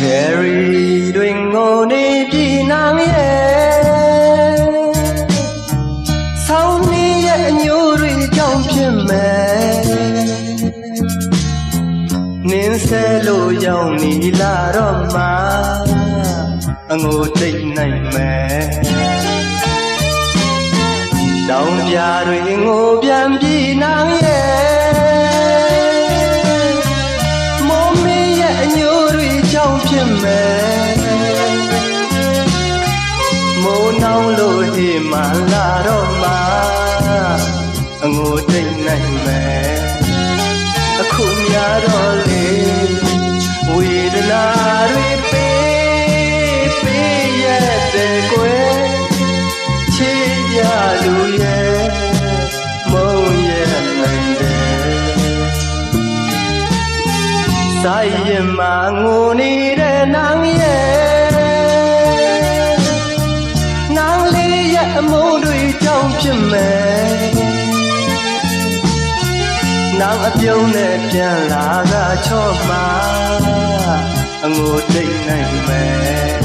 cherry တွင်ငိုနေပြည်နောင်ရဲ့ဆောင်းနေရဲ့အညိုးတွေကြောင့်ဖြစ်မယ်နင်းဆဲလို့ရောက်နေလာတော့မှအငိုတိတ်နိုင်မယ်တောင်ပြတွေငိုပြန်ပြည်နော င့်ဖြစ်မယ်မိုးနှောင်းလို့ဟေးမှလာတော့မှအငိုတိတ်နိုင်မယ်အခုများတော့လေ ဆိုင်ရင်မှာငိုနေတဲ့နန်းရဲ့နန်းလေးရဲ့အမိုးတွေကြောင့်ဖြစ်မယ်နောင်အပြုံးနဲ့ပြန်လာကချော့မှာအငိုတိတ်နိုင်မယ်